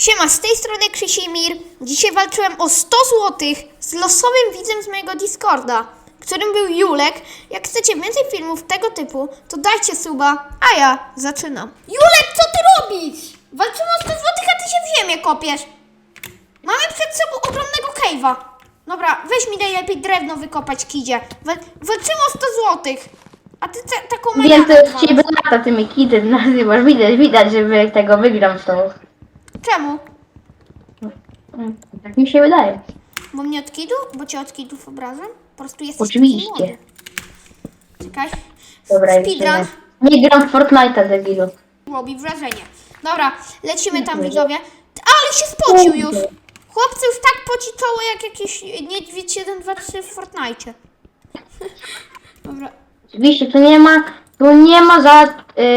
Siema, z tej strony Krzysimir. Dzisiaj walczyłem o 100 zł z losowym widzem z mojego Discorda, którym był Julek. Jak chcecie więcej filmów tego typu, to dajcie suba, a ja zaczynam. Julek, co ty robisz? Walczymy o 100 zł, a ty się w ziemię kopiesz. Mamy przed sobą ogromnego cave'a. Dobra, weź mi najlepiej drewno wykopać, kidzie. Wal walczymy o 100 zł. A ty taką Wiem, to od ciebie lata tymi kity nazywasz. Widać, widać, że wy tego wygram z tobą. Czemu? Tak mi się wydaje. Bo mnie od kidu? Bo cię od kidów obrazem? Po prostu jesteś Oczywiście. taki młody. Czekaj. Dobra, Speedrun nie. Nie gram w Fortnite'a, debilu. robi wrażenie. Dobra, lecimy tam widzowie. Ale się spocił już. Chłopcy już tak poci czoło jak jakiś niedźwiedź 1, 2, 3 w Fortnite. Dobra. Oczywiście, tu nie ma, tu nie ma za,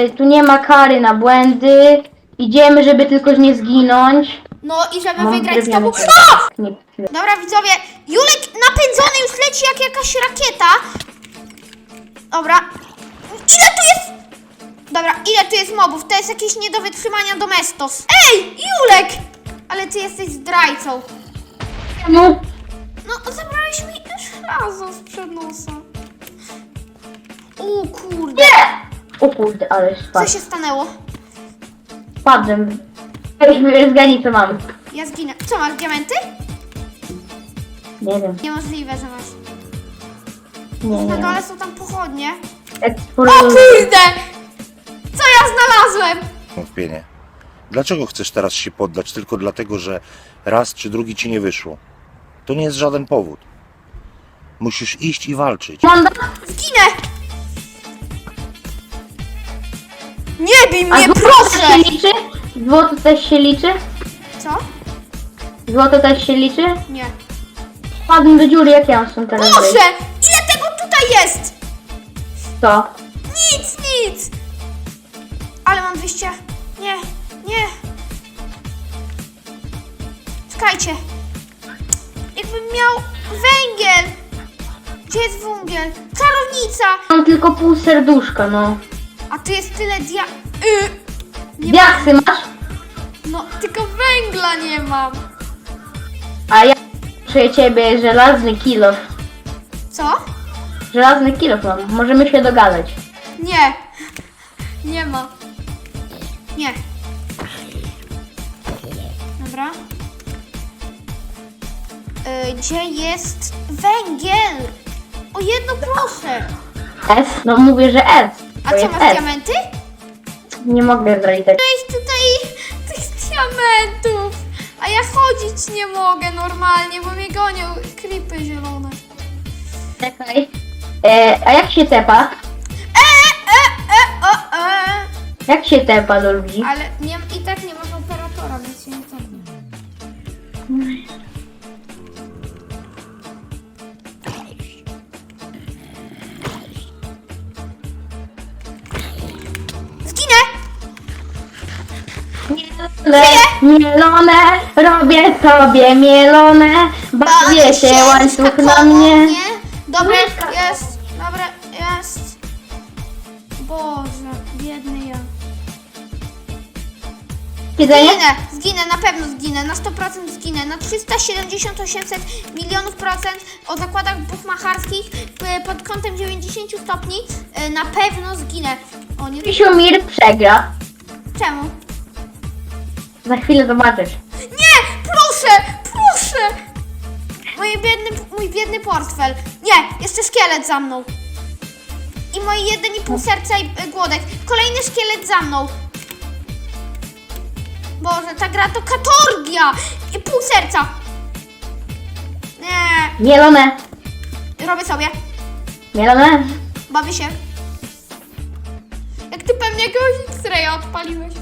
y, tu nie ma kary na błędy. Idziemy, żeby tylko nie zginąć. No i żeby Mam wygrać z drewniany tobą. A! Nie, nie. Dobra widzowie, Julek napędzony już leci jak jakaś rakieta. Dobra. Ile tu jest? Dobra, ile tu jest mobów? To jest jakieś nie do wytrzymania domestos. Ej, Julek! Ale ty jesteś zdrajcą. No, No, zabrałeś mi żelazo sprzed nosa. O kurde. o kurde, ale Co spadł. się stanęło? Zgadnij co mam. Ja zginę. Co, masz diamenty? Nie wiem. Niemożliwe, że masz. Nie, Na nie. dole są tam pochodnie. O Eksploruję. kurde! Co ja znalazłem? wątpienie. Dlaczego chcesz teraz się poddać tylko dlatego, że raz czy drugi ci nie wyszło? To nie jest żaden powód. Musisz iść i walczyć. Mandat? Zginę! Nie bij mnie, złoto proszę! też się liczy? Złoto też się liczy? Co? Złoto też się liczy? Nie. Wpadłem do dziury, jak ja mam stąd teraz wyjść? Proszę! Ile tego tutaj jest? Co? Nic, nic! Ale mam 200. Nie, nie. Czekajcie. Jakbym miał węgiel. Gdzie jest węgiel? Czarownica! Mam tylko pół serduszka, no. A tu jest tyle dia... Y, nie Diaksy masz? No, tylko węgla nie mam. A ja przy ciebie żelazny kilof. Co? Żelazny kilof mam. Możemy się dogadać. Nie. Nie ma. Nie. Dobra. Y, gdzie jest węgiel? O jedno proszę. S? No mówię, że S. A co, jest masz S. diamenty? Nie mogę tak. Weź tutaj tych diamentów. A ja chodzić nie mogę normalnie, bo mnie gonią klipy zielone. Czekaj. E, a jak się tepa? E, e, e, o, e. Jak się tepa do ludzi? Ale nie, i tak nie masz operatora, więc się nie tepnie. Mielone, robię sobie mielone, bawię się łańcuch na mnie. Łyżka. jest, dobra, jest. Boże, biedny ja. Zginę, zginę, na pewno zginę, na 100% zginę, na 370 800 milionów procent o zakładach buchmacharskich y, pod kątem 90 stopni y, na pewno zginę. O nie, Krzysiumir przegra. czemu? Za chwilę zobaczysz. Nie, proszę, proszę! Mój biedny, mój biedny portfel. Nie, jeszcze szkielet za mną. I moje 1,5 serca i y, głodek. Kolejny szkielet za mną. Boże, ta gra to katorgia! I pół serca. Nie, Mielone, robię sobie. mielone. Bawię się. Jak ty pewnie jakiegoś X-raya odpaliłeś.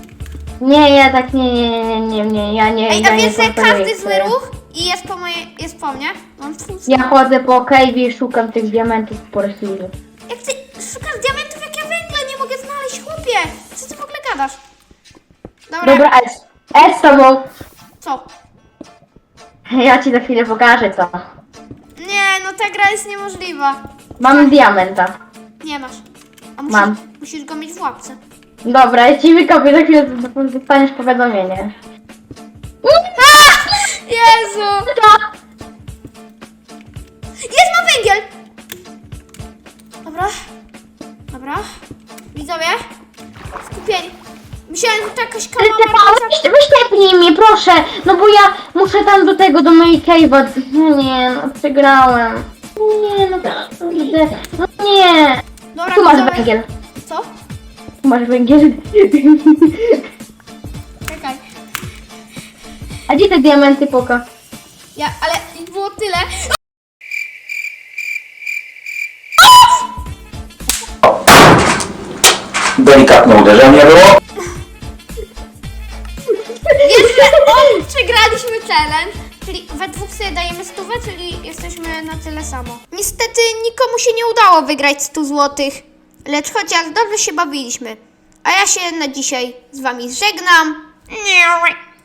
Nie, ja tak nie, nie, nie, nie, nie, ja nie, Ej, ja a nie wiesz, że kontroluję każdy zły ruch i jest po mojej, jest po mnie? Mam twój Ja chodzę po cave'ie i szukam tych diamentów po resurzu. Jak ty szukasz diamentów, jak ja węgla nie mogę znaleźć, chłopie! Co ty w ogóle gadasz? Dobra, Dobra, S. S z tobą. co? Ja ci za chwilę pokażę co. Nie, no ta gra jest niemożliwa. Mam diamenta. Nie masz. A musisz, Mam. musisz go mieć w łapce. Dobra, lecimy kopie, za chwilę dostaniesz powiadomienie. Jezu! To! Jest, mam węgiel! Dobra. Dobra. Widzowie. Skupieni. Myślałem, że to jakaś Ty kawa... Wyślepnij mnie, proszę! No bo ja muszę tam do tego, do mojej cave'a. No nie, no przegrałem. Nie, no, kurde. no nie. Dobra, Tu masz węgiel. Co? Masz węgiel. Czekaj. A gdzie te diamenty poka? Ja, ale ich było tyle. Delikatne uderzenie było. Że on przegraliśmy challenge, czyli we dwóch sobie dajemy stówę, czyli jesteśmy na tyle samo. Niestety nikomu się nie udało wygrać 100 złotych, lecz chociaż dobrze się bawiliśmy. A ja się na dzisiaj z wami żegnam. Nie.